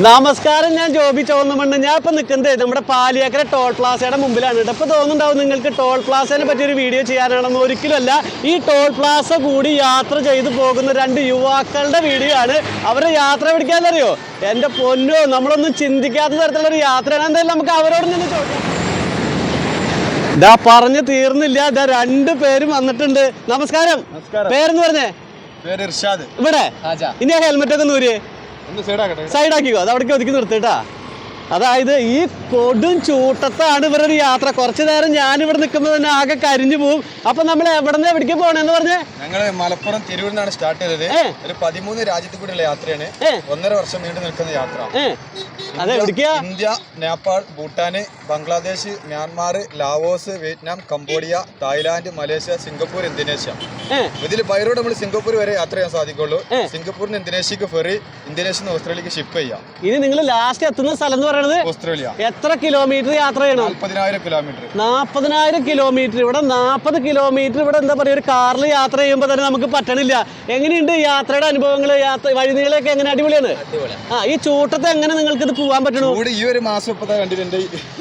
നമസ്കാരം ഞാൻ ജോബി ചോന്നമണ്ണ്. ഞാൻ ഇപ്പൊ നിൽക്കുന്നത് നമ്മുടെ പാലിയേക്കര ടോൾ പ്ലാസയുടെ മുമ്പിലാണ് കേട്ടോ. ഇപ്പൊ തോന്നുന്നുണ്ടാവും നിങ്ങൾക്ക് ടോൾ പ്ലാസേനെ പറ്റി ഒരു വീഡിയോ ചെയ്യാനാണെന്ന് ഒരിക്കലുമല്ല. ഈ ടോൾ പ്ലാസ കൂടി യാത്ര ചെയ്തു പോകുന്ന രണ്ട് യുവാക്കളുടെ വീഡിയോ ആണ്. അവരുടെ യാത്ര പിടിക്കാന്നറിയോ എന്റെ പൊന്നോ നമ്മളൊന്നും ചിന്തിക്കാത്ത തരത്തിലുള്ള ഒരു യാത്രയാണ്. എന്തായാലും നമുക്ക് അവരോട് നിന്ന് ചോദിക്കാം. ഇതാ പറഞ്ഞു തീർന്നില്ല. ഇതാ രണ്ട് പേരും വന്നിട്ടുണ്ട്. നമസ്കാരം. പേരെന്ന് പറഞ്ഞേ? ഇവിടെ? ഇനി ആ ഹെൽമെറ്റ് ഒക്കെ നൂര് ഒന്ന് സൈഡാക്കട്ടെ സൈഡാക്കിക്കോ അത് അവിടേക്ക് ഒതുക്കി നിർത്തിട്ടാ അതായത് ഈ കൊടും ചൂട്ടത്താണ് ഇവരൊരു യാത്ര. കുറച്ചു നേരം ഞാൻ ഇവിടെ നിൽക്കുമ്പോൾ തന്നെ ആകെ കരിഞ്ഞു പോകും അപ്പൊ നമ്മൾ എവിടെ നിന്ന് എവിടേക്ക് പോകണെന്ന് പറഞ്ഞേ? ഞങ്ങൾ മലപ്പുറം തിരൂരിൽ നിന്നാണ് സ്റ്റാർട്ട് ചെയ്തത്. ഒരു പതിമൂന്ന് രാജ്യത്ത് കൂടിയുള്ള യാത്രയാണ്. ഒന്നര വർഷം നീണ്ടു നിൽക്കുന്ന യാത്ര. അതെ India Nepal Bhutan Bangladesh Myanmar Laos Vietnam Cambodia Thailand Malaysia Singapore Indonesia. ഇതിൽ ബൈറോഡ് നമ്മൾ സിംഗപ്പൂർ വരെ യാത്ര ചെയ്യാൻ സാധിക്കുള്ളൂ. സിംഗപ്പൂരിന് ഇന്തോനേഷ്യക്ക് ഫെറി ഇന്തോനേഷ്യ ഓസ്ട്രേലിയക്ക് ഷിപ്പ് ചെയ്യാം. ഇനി നിങ്ങൾ ലാസ്റ്റ് എത്തുന്ന സ്ഥലം എന്ന് പറയുന്നത് ഓസ്ട്രേലിയ. എത്ര കിലോമീറ്റർ യാത്ര ചെയ്യണം? നാൽപ്പതിനായിരം കിലോമീറ്റർ നാൽപ്പതിനായിരം കിലോമീറ്റർ ഇവിടെ നാൽപ്പത് കിലോമീറ്റർ ഇവിടെ എന്താ പറയുക ഒരു കാറിൽ യാത്ര ചെയ്യുമ്പോൾ തന്നെ നമുക്ക് പറ്റണില്ല. എങ്ങനെയുണ്ട് യാത്രയുടെ അനുഭവങ്ങൾ യാത്ര വഴിനീളൊക്കെ എങ്ങനെ? അടിപൊളിയാണ്? ആ ഈ ചൂട്ടത്തെ എങ്ങനെ നിങ്ങൾക്ക് ഇത് പോകാൻ പറ്റണു. ഈ ഒരു മാസം ഇപ്പൊ കണ്ടിട്ടുണ്ട്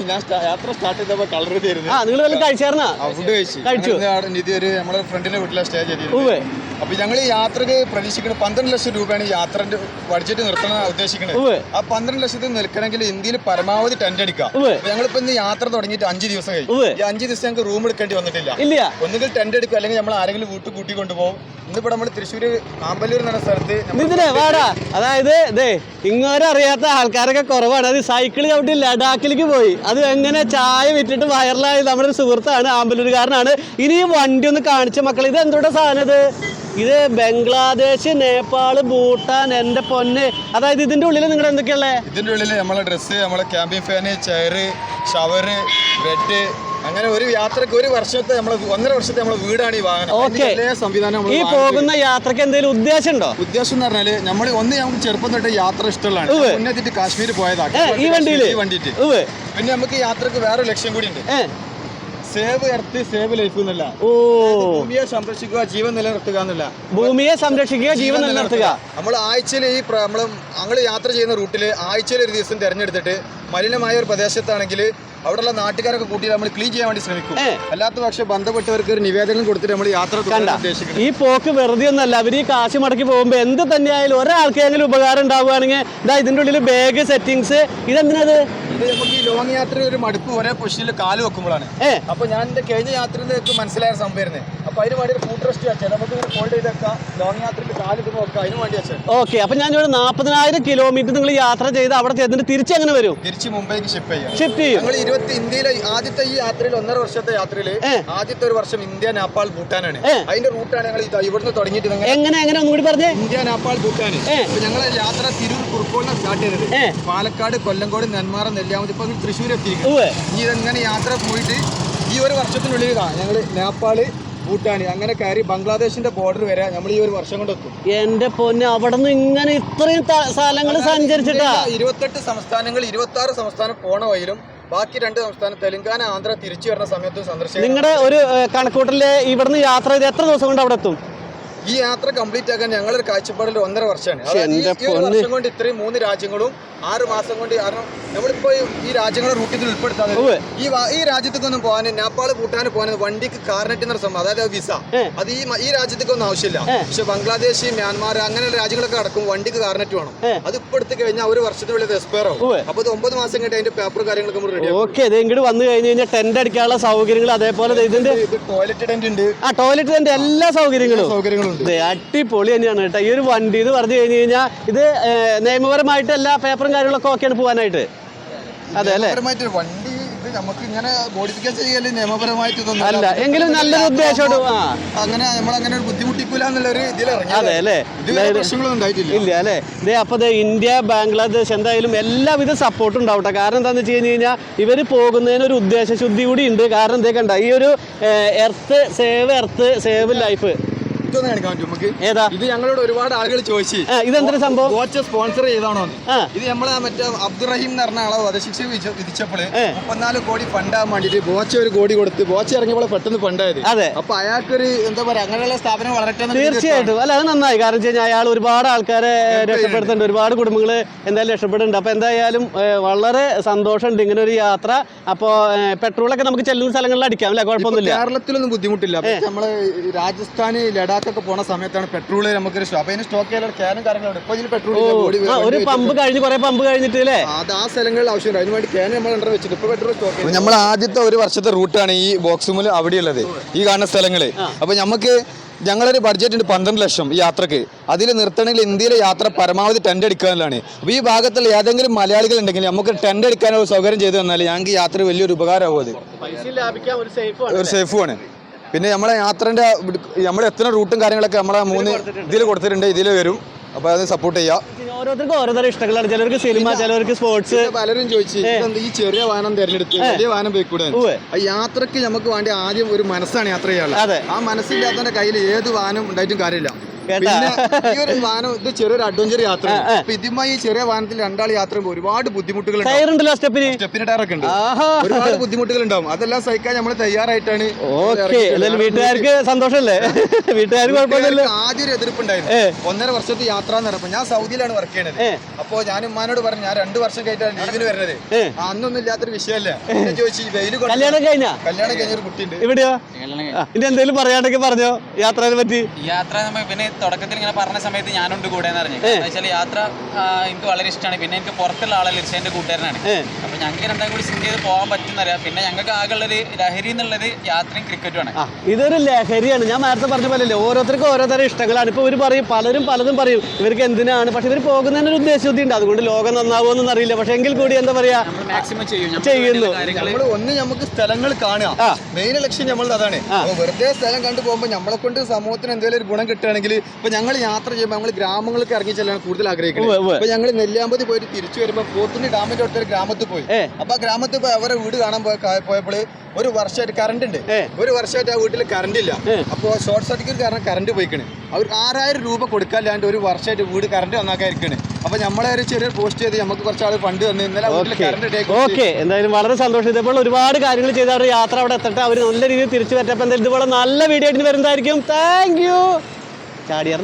ഞാൻ യാത്ര സ്റ്റാർട്ട് ചെയ്തപ്പോ കളർ ചെയ്തിരുന്നു ആ നിങ്ങൾ വല്ല കഴിച്ചായിരുന്നാ? ഫുഡ് കഴിച്ചു. കഴിച്ചു. ഇന്ന് ഒരു നമ്മുടെ ഫ്രണ്ടിന്റെ വീട്ടിലെ സ്റ്റേ ചെയ്തിരുന്നത്. അപ്പൊ ഞങ്ങൾ ഈ യാത്രയ്ക്ക് പ്രതീക്ഷിക്കുന്നത് പന്ത്രണ്ട് ലക്ഷം രൂപയാണ് യാത്ര യാത്രന്റെ ബഡ്ജറ്റ് നിർത്തണം ഉദ്ദേശിക്കുന്നത് ആ പന്ത്രണ്ട് ലക്ഷത്തിൽ നിൽക്കണമെങ്കിൽ ഇന്ത്യയിൽ പരമാവധി ടെന്റ് അടിക്കാം ഞങ്ങളിപ്പോ ഇന്ന് യാത്ര തുടങ്ങിയിട്ട് അഞ്ച് ദിവസം കഴിഞ്ഞു. ഈ അഞ്ച് ദിവസം ഞങ്ങൾക്ക് റൂം എടുക്കേണ്ടി വന്നിട്ടില്ല. ഇല്ല. ഒന്നുകിൽ ടെന്റ് എടുക്കുക അല്ലെങ്കിൽ നമ്മൾ ആരെങ്കിലും വീട്ടിൽ കൂട്ടി കൊണ്ടുപോകും. ഇന്നിപ്പോ നമ്മൾ തൃശ്ശൂർ ആമ്പല്ലൂർ എന്ന സ്ഥലത്ത് വാടാ. അതായത് ദേ ഇങ്ങോരെ അറിയാത്ത ആൾക്കാരൊക്കെ കുറവാണ്. അത് സൈക്കിൾ ചവിട്ടി ലഡാക്കിലേക്ക് പോയി. അത് എങ്ങനെ ചായ വിറ്റിട്ട് വൈറലായി നമ്മുടെ സുഹൃത്താണ് ആമ്പലൂരുകാരനാണ്. ഇനി ഈ വണ്ടി ഒന്ന് കാണിച്ച മക്കൾ ഇത് എന്തുകൊണ്ടാണ് സാധനം ഇത്? ഇത് ബംഗ്ലാദേശ് നേപ്പാൾ ഭൂട്ടാൻ എന്റെ പൊന്ന്. അതായത് ഇതിന്റെ ഉള്ളിൽ നിങ്ങൾ എന്തൊക്കെയുള്ളേ ഇതിന്റെ ഉള്ളിൽ നമ്മളെ ഡ്രസ്സ് നമ്മളെ camping fan chair shower bed അങ്ങനെ ഒരു യാത്രയ്ക്ക് ഒരു വർഷത്തെ നമ്മൾ ഒന്നര വർഷത്തെ നമ്മളെ വീടാണ് ഈ വാഹനം. ഓക്കെ. സംവിധാനം നമ്മൾ ഈ പോകുന്ന യാത്രയ്ക്ക് എന്തെങ്കിലും ഉദ്ദേശം ഉണ്ടോ ഉദ്ദേശം എന്ന് പറഞ്ഞാൽ നമ്മൾ ഒന്ന് നമുക്ക് ചെറുപ്പം തൊട്ട് യാത്ര ഇഷ്ടമുള്ളതാണ്. ഉവ്വ്. മുന്നെത്തിട്ട് കാശ്മീർ പോയതാണ് ഈ വണ്ടിയിൽ ഈ വണ്ടിയിട്ട്. പിന്നെ നമുക്ക് യാത്രയ്ക്ക് വേറെ ലക്ഷ്യം കൂടി ഉണ്ട്. സേവ് എർത്ത് സേവ് ലൈഫ് എന്നല്ല. ഓ. ഭൂമിയെ സംരക്ഷിക്കുക ജീവൻ നിലനിർത്തുക എന്നല്ല. ഭൂമിയെ സംരക്ഷിക്കുക ജീവൻ നിലനിർത്തുക. നമ്മൾ ആഴ്ചയിൽ ഈ നമ്മൾ ഞങ്ങൾ യാത്ര ചെയ്യുന്ന റൂട്ടിൽ ആഴ്ചയിൽ ഒരു ദിവസം തിരഞ്ഞെടുത്തിട്ട് മലിനമായ ഒരു പ്രദേശത്താണെങ്കിൽ അവിടെയുള്ള നാട്ടുകാരൊക്കെ കൂട്ടി നമ്മൾ ക്ലീൻ ചെയ്യാൻ വേണ്ടി ശ്രമിക്കും. അല്ലാത്ത പക്ഷേ ബന്ധപ്പെട്ടവർക്ക് ഒരു നിവേദനം കൊടുത്തിട്ട് നമ്മൾ യാത്ര ഈ പോക്ക് വെറുതെ ഒന്നല്ല. അവർ ഈ കാശ് മടക്കി പോകുമ്പോൾ എന്ത് തന്നെയായാലും ഒരാൾക്കെങ്കിലും ഉപകാരം ഉണ്ടാവുകയാണെങ്കിൽ ഇതാ ഇതിന്റെ ഉള്ളിൽ ബാഗ് സെറ്റിങ്സ് ഇതെന്തിനത്? ഇത് നമുക്ക് ഈ ലോങ് യാത്ര ഒരു മടുപ്പ് ഒരേ പൊസിഷനിൽ കാൽ വെക്കുമ്പോഴാണ്. അപ്പൊ ഞാൻ എന്റെ കഴിഞ്ഞ യാത്രയിൽ മനസ്സിലായ സംഭവമായിരുന്നു അപ്പൊ അതിന് വേണ്ടി ഒരു ഫുഡ് റെസ്റ്റ് വെച്ചാൽ നമുക്ക് ഇങ്ങനെ ഫോൾഡ് ചെയ്തൊക്കെ ലോങ് യാത്രയിൽ കാൽ ഇടുമ്പോൾ ഒക്കെ അതിന് വേണ്ടി വെച്ചാൽ ഓക്കെ അപ്പൊ ഞാൻ ഇവിടെ നാൽപ്പതിനായിരം കിലോമീറ്റർ നിങ്ങൾ യാത്ര ചെയ്ത് അവിടെ ചെന്നിട്ട് തിരിച്ച് എങ്ങനെ വരും? തിരിച്ച് മുംബൈക്ക് ഷിപ്പ് ചെയ്യാം. ഷിഫ്റ്റ് ചെയ്യും. ഞങ്ങൾ ഇരുപത്തി ഇന്ത്യയിലെ ആദ്യത്തെ ഈ യാത്രയിൽ ഒന്നര വർഷത്തെ യാത്രയിൽ ആദ്യത്തെ ഒരു വർഷം ഇന്ത്യ നേപ്പാൾ ഭൂട്ടാനാണ്. അതിന്റെ റൂട്ടാണ് ഞങ്ങൾ ഇത് ഇവിടുന്ന് തുടങ്ങിയിട്ട് എങ്ങനെ എങ്ങനെ ഒന്നുകൂടി പറഞ്ഞു? ഇന്ത്യ നേപ്പാൾ ഭൂട്ടാൻ. ഞങ്ങൾ യാത്ര തിരൂർ കുറുക്കോളിലാണ് സ്റ്റാർട്ട് ചെയ്തത്. പാലക്കാട് കൊല്ലങ്കോട് നെന്മാറ നെല്ലിയാമതി ഇപ്പൊ തൃശ്ശൂർ എത്തിയിരിക്കും ഇനി ഇതെങ്ങനെ യാത്ര പോയിട്ട് ഈ ഒരു വർഷത്തിനുള്ളിൽ ഞങ്ങൾ നേപ്പാൾ ഭൂട്ടാൻ അങ്ങനെ കയറി ബംഗ്ലാദേശിന്റെ ബോർഡർ വരെ നമ്മൾ ഈ ഒരു വർഷം കൊണ്ട് എത്തും. എന്റെ പൊന്ന് അവിടെ നിന്ന് ഇങ്ങനെ ഇത്രയും സ്ഥലങ്ങൾ സഞ്ചരിച്ചിട്ടാ? ഇരുപത്തെട്ട് സംസ്ഥാനങ്ങൾ ഇരുപത്തി ആറ് സംസ്ഥാനം പോണ വഴിയിലും ബാക്കി രണ്ട് സംസ്ഥാനം തെലങ്കാന ആന്ധ്ര തിരിച്ചു വരുന്ന സമയത്ത് സന്ദർശിക്കും നിങ്ങളുടെ ഒരു കണക്കൂട്ടലിൽ ഇവിടുന്ന് യാത്ര ചെയ്ത് എത്ര ദിവസം കൊണ്ട് അവിടെ എത്തും? ഈ യാത്ര കംപ്ലീറ്റ് ആക്കാൻ ഞങ്ങളൊരു കാഴ്ചപ്പാടിൽ ഒന്നര വർഷമാണ്. വർഷം കൊണ്ട് ഇത്രയും മൂന്ന് രാജ്യങ്ങളും ആറ് മാസം കൊണ്ട് കാരണം നമ്മളിപ്പോ ഈ- രാജ്യങ്ങളെ റൂട്ടിൽ ഉൾപ്പെടുത്താതെ ഈ ഈ രാജ്യത്തേക്കൊന്നും പോകാൻ നേപ്പാൾ ഭൂട്ടാൻ പോകാൻ വണ്ടിക്ക് കാർനെറ്റ് എന്ന സംഭവം അതായത് വിസ. അത് ഈ ഈ രാജ്യത്തേക്കൊന്നും ആവശ്യമില്ല. പക്ഷെ ബംഗ്ലാദേശ് മ്യാൻമാർ അങ്ങനെയുള്ള രാജ്യങ്ങളൊക്കെ അടക്കും വണ്ടിക്ക് കാർനെറ്റ് വേണം. അത് ഇപ്പൊ എടുത്തു കഴിഞ്ഞാൽ ഒരു വർഷത്തിനുള്ളിൽ എക്സ്പയർ ആവും. അപ്പൊ ഇത് ഒമ്പത് മാസം കഴിഞ്ഞിട്ട് അതിന്റെ പേപ്പർ കാര്യങ്ങളൊക്കെ നമ്മൾ റെഡി ഓക്കെ ഇത് ഇങ്ങോട്ട് വന്നു കഴിഞ്ഞ് കഴിഞ്ഞാൽ ടെന്റ് അടിക്കാനുള്ള സൗകര്യങ്ങൾ അതേപോലെ ഇതിന്റെ ടോയ്ലറ്റ് ടെന്റ് ഉണ്ട്. ആ ടോയ്ലറ്റ് ടെന്റ് എല്ലാ സൗകര്യങ്ങളും. സൗകര്യങ്ങളുണ്ട് ഇത് അടിപൊളി തന്നെയാണ് കേട്ടോ. ഈ ഒരു വണ്ടി എന്ന് പറഞ്ഞു കഴിഞ്ഞു കഴിഞ്ഞാൽ ഇത് നിയമപരമായിട്ട് എല്ലാ പേപ്പറും കാര്യങ്ങളൊക്കെ ഓക്കെയാണ് പോകാനായിട്ട് അതെ അല്ലേ? വണ്ടി ഇത് നമുക്ക് ഇങ്ങനെ മോഡിഫിക്കേഷൻ ചെയ്യൽ നിയമപരമായിട്ട് ഇതൊന്നും അല്ല എങ്കിലും നല്ലൊരു ഉദ്ദേശം അങ്ങനെ നമ്മൾ അങ്ങനെ ഒരു ബുദ്ധിമുട്ടിക്കൂല അതെ അല്ലേ? പ്രശ്നങ്ങളൊന്നും ഉണ്ടായിട്ടില്ല. ഇല്ല അല്ലേ? ഇതേ അപ്പോൾ ഇന്ത്യ ബംഗ്ലാദേശ് എന്തായാലും എല്ലാവിധ സപ്പോർട്ടും ഉണ്ടാവട്ടെ ട്ടോ. കാരണം എന്താണെന്ന് വെച്ച് കഴിഞ്ഞു കഴിഞ്ഞാൽ ഇവർ പോകുന്നതിന് ഒരു ഉദ്ദേശശുദ്ധി കൂടി ഉണ്ട്. കാരണം എന്തേ കണ്ട ഈ ഒരു earth save earth save life product ഒന്ന് കാണിക്കാൻ പറ്റും. നമുക്ക് ഏതാ? ഇത് ഞങ്ങളോട് ഒരുപാട് ആളുകൾ ചോദിച്ചു. ഇതെന്തൊരു സംഭവം? വാച്ച് സ്പോൺസർ ചെയ്താണോ ഇത് നമ്മളെ മറ്റേ അബ്ദുറഹീം എന്ന് പറഞ്ഞ ആളെ വധശിക്ഷ വിധിച്ച- വിധിച്ചപ്പോൾ. മുപ്പത്തിനാല് കോടി ഫണ്ടാകാൻ വേണ്ടിട്ട് ബോച്ച ഒരു കോടി കൊടുത്ത് ബോച്ച ഇറങ്ങിയപ്പോൾ പെട്ടെന്ന് ഫണ്ടായത് അതെ. അപ്പൊ അയാൾക്കൊരു എന്താ പറയാ അങ്ങനെയുള്ള സ്ഥാപനം വളരട്ടെ എന്ന് തീർച്ചയായിട്ടും. അല്ല അത് നന്നായി. കാരണം വെച്ച് കഴിഞ്ഞാൽ അയാൾ ഒരുപാട് ആൾക്കാരെ രക്ഷപ്പെടുത്തുന്നുണ്ട്. ഒരുപാട് കുടുംബങ്ങൾ എന്തായാലും രക്ഷപ്പെടുന്നുണ്ട്. അപ്പോൾ എന്തായാലും വളരെ സന്തോഷമുണ്ട് ഇങ്ങനെ ഒരു യാത്ര. അപ്പോൾ പെട്രോളൊക്കെ നമുക്ക് ചെല്ലുന്ന സ്ഥലങ്ങളിൽ അടിക്കാം. അല്ലേ? കുഴപ്പമൊന്നുമില്ല. കേരളത്തിലൊന്നും ബുദ്ധിമുട്ടില്ല. നമ്മൾ രാജസ്ഥാന് ലഡാക്കൊക്കെ പോണ സമയത്താണ് പെട്രോൾ നമുക്കൊരു സ്റ്റോ- അപ്പൊ അതിന് സ്റ്റോക്ക് ചെയ്യാൻ ക്യാനും കാര്യങ്ങളുണ്ട് ഇപ്പൊ ഇതിന് പെട്രോൾ ഒരു പമ്പ് കഴിഞ്ഞ് കുറെ പമ്പ് കഴിഞ്ഞിട്ട് അല്ലേ? അത് ആ സ്ഥലങ്ങളിൽ ആവശ്യമുണ്ട് അതിന് വേണ്ടി ക്യാൻ നമ്മൾ അണ്ടർ വെച്ചിട്ട് ഇപ്പൊ പെട്രോൾ സ്റ്റോക്ക് നമ്മൾ ആദ്യത്തെ ഒരു വർഷത്തെ റൂട്ടാണ് ഈ ബോക്സ് മുൽ അവിടെയുള്ളത് ഈ കാണുന്ന സ്ഥലങ്ങൾ. അപ്പൊ നമുക്ക് ഞങ്ങളൊരു ബഡ്ജറ്റ് ഉണ്ട് പന്ത്രണ്ട് ലക്ഷം ഈ യാത്രയ്ക്ക്. അതിൽ നിർത്തണമെങ്കിൽ ഇന്ത്യയിലെ യാത്ര പരമാവധി ടെന്റ് എടുക്കാനുള്ളതാണ്. അപ്പോൾ ഈ ഭാഗത്തുള്ള ഏതെങ്കിലും മലയാളികൾ ഉണ്ടെങ്കിൽ നമുക്ക് ടെന്റ് എടുക്കാനുള്ള സൗകര്യം ചെയ്തു തന്നാൽ ഞങ്ങൾക്ക് യാത്ര വലിയൊരു ഉപകാരമാവും അത്. പൈസ ലാഭിക്കാൻ ഒരു സേഫ് ഒരു സേഫുമാണ് പിന്നെ നമ്മളെ യാത്രേന്റെ നമ്മൾ എത്ര റൂട്ടും കാര്യങ്ങളൊക്കെ നമ്മളെ മൂന്ന് ഇതിൽ കൊടുത്തിട്ടുണ്ട് ഇതിൽ വരും. അപ്പോൾ അത് സപ്പോർട്ട് ചെയ്യാം. ഓരോരുത്തർക്കും ഓരോരുത്തർ ഇഷ്ടങ്ങളാണ്. ചിലർക്ക് സിനിമ ചിലർക്ക് സ്പോർട്സ് പലരും ചോദിച്ചു ഈ ചെറിയ വാഹനം തിരഞ്ഞെടുത്ത് വലിയ വാഹനം പോയിക്കൂടെ? യാത്രയ്ക്ക് നമുക്ക് വേണ്ടി ആദ്യം ഒരു മനസ്സാണ് യാത്ര ചെയ്യാനുള്ളത്. ആ മനസ്സില്ലാത്തവന്റെ കയ്യിൽ ഏത് വാഹനം ഉണ്ടായിട്ടും കാര്യമില്ല. കേട്ടാ? ഈ ഒരു വാഹനം ഇത് ചെറിയൊരു അഡ്വഞ്ചർ യാത്ര. അപ്പൊ ഇതുമായി ചെറിയ വാഹനത്തിൽ രണ്ടാൾ യാത്ര ചെയ്യുമ്പോൾ ഒരുപാട് ബുദ്ധിമുട്ടുകൾ ഉണ്ടാവും കയറുണ്ടല്ലോ സ്റ്റെപ്പിന്? സ്റ്റെപ്പിന് ടയറൊക്കെ ഉണ്ട് ഒരുപാട് ബുദ്ധിമുട്ടുകൾ ഉണ്ടാവും അതെല്ലാം സഹിക്കാൻ നമ്മൾ തയ്യാറായിട്ടാണ് ഓക്കെ. വീട്ടുകാർക്ക് സന്തോഷമല്ലേ? വീട്ടുകാർക്ക് വീട്ടുകാർക്ക് ആദ്യം ഒരു എതിർപ്പുണ്ടായിരുന്നു. ഒന്നര വർഷത്തെ യാത്ര എന്ന് ഞാൻ സൗദിയിലാണ് വർക്ക് ചെയ്യണത്. അപ്പൊ ഞാൻ ഉമ്മാനോട് പറഞ്ഞു ഞാൻ രണ്ടു വർഷം കഴിഞ്ഞിട്ടാണ് ലീവിന് വരുന്നത്. അന്നൊന്നും ഇല്ലാത്തൊരു വിഷയമല്ല. പിന്നെ ചോദിച്ചു വെയിൽ കൊണ്ട് കല്യാണം കഴിഞ്ഞ? കല്യാണം കഴിഞ്ഞ ഒരു കുട്ടിയുണ്ട്. ഇവിടെയോ ഇനി എന്തെങ്കിലും പറയാണ്ടൊക്കെ പറഞ്ഞോ? യാത്രയെ പറ്റി? യാത്ര പിന്നെ തുടക്കത്തിൽ ഇങ്ങനെ പറഞ്ഞ സമയത്ത് ഞാനുണ്ട് കൂടെ എന്ന് പറഞ്ഞു. വെച്ചാൽ യാത്ര എനിക്ക് വളരെ ഇഷ്ടമാണ് പിന്നെ എനിക്ക് പുറത്തുള്ള ആളെ ലിർഷേന്റെ കൂട്ടുകാരനാണ്. ഏ. അപ്പൊ ഞങ്ങൾക്ക് രണ്ടാം കൂടി സിങ്ക് ചെയ്ത് പോകാൻ പറ്റുന്നറിയാം. പിന്നെ ഞങ്ങൾക്ക് ആകെയുള്ളത് ലഹരി എന്നുള്ളത് യാത്രയും ക്രിക്കറ്റുമാണ് ആണ്. ഇതൊരു ലഹരിയാണ്. ഞാൻ നേരത്തെ പറഞ്ഞ പോലെ ഓരോരുത്തർക്കും ഓരോരുത്തരും ഇഷ്ടങ്ങളാണ്. ഇപ്പോൾ ഇവർ പറയും പലരും പലതും പറയും. ഇവർക്ക് എന്തിനാണ്? പക്ഷെ ഇവർ പോകുന്നതിന് ഒരു ഉദ്ദേശബുദ്ധി ഉണ്ട് അതുകൊണ്ട് ലോകം നന്നാവുമെന്നൊന്നും അറിയില്ല. പക്ഷെ എങ്കിൽ കൂടി എന്താ പറയാ? മാക്സിമം ചെയ്യും. നമ്മൾ ചെയ്യുന്നു. നമ്മൾ ഒന്ന് നമുക്ക് സ്ഥലങ്ങൾ കാണുക. മെയിൻ ലക്ഷ്യം നമ്മൾ അതാണ്. വെറുതെ സ്ഥലം കണ്ടു പോകുമ്പോൾ നമ്മളെ കൊണ്ട് സമൂഹത്തിന് എന്തെങ്കിലും ഒരു ഗുണം കിട്ടുകയാണെങ്കിൽ ഇപ്പൊ ഞങ്ങൾ യാത്ര ചെയ്യുമ്പോൾ ഞങ്ങൾ ഗ്രാമങ്ങൾക്ക് ഇറങ്ങി ചെല്ലാൻ കൂടുതൽ ആഗ്രഹിക്കുന്നത്. അപ്പൊ ഞങ്ങൾ നെല്ലിയാമ്പതി പോയിട്ട് തിരിച്ചു വരുമ്പോൾ പോത്തുണ്ടി ഡാമിന്റെ അടുത്തൊരു ഗ്രാമത്തിൽ പോയി. അപ്പൊ ആ ഗ്രാമത്തിൽ പോയി അവരെ വീട് കാണാൻ പോയ പോയപ്പോൾ ഒരു വർഷമായിട്ട് കറണ്ട് ഉണ്ട്. ഒരു വർഷമായിട്ട് ആ വീട്ടിൽ കറണ്ട് ഇല്ല. അപ്പൊ അപ്പോൾ ഷോർട്ട് സർക്യൂട്ട് കാരണം കറണ്ട് പോയിക്കണ്. അവർ ആറായിരം രൂപ കൊടുക്കാല്ലാണ്ട് ഒരു വർഷമായിട്ട് വീട് കറണ്ട് നന്നാക്കാതിരിക്കണ്. അപ്പൊ നമ്മളെ ഒരു ചെറിയ പോസ്റ്റ് ചെയ്ത് നമുക്ക് കുറച്ച് ആൾ ഫണ്ട് തന്നു ഇന്നലെ ഓക്കെ. എന്തായാലും വളരെ സന്തോഷം. ഇതേപോലെ ഒരുപാട് കാര്യങ്ങൾ ചെയ്ത അവരുടെ യാത്ര അവിടെ എത്തട്ടെ. അവർ നല്ല രീതിയിൽ തിരിച്ചു എന്തായാലും ഇതുപോലെ നല്ല വീഡിയോ ആയിട്ട് വരുന്നതായിരിക്കും. Thank you ചാടിയർ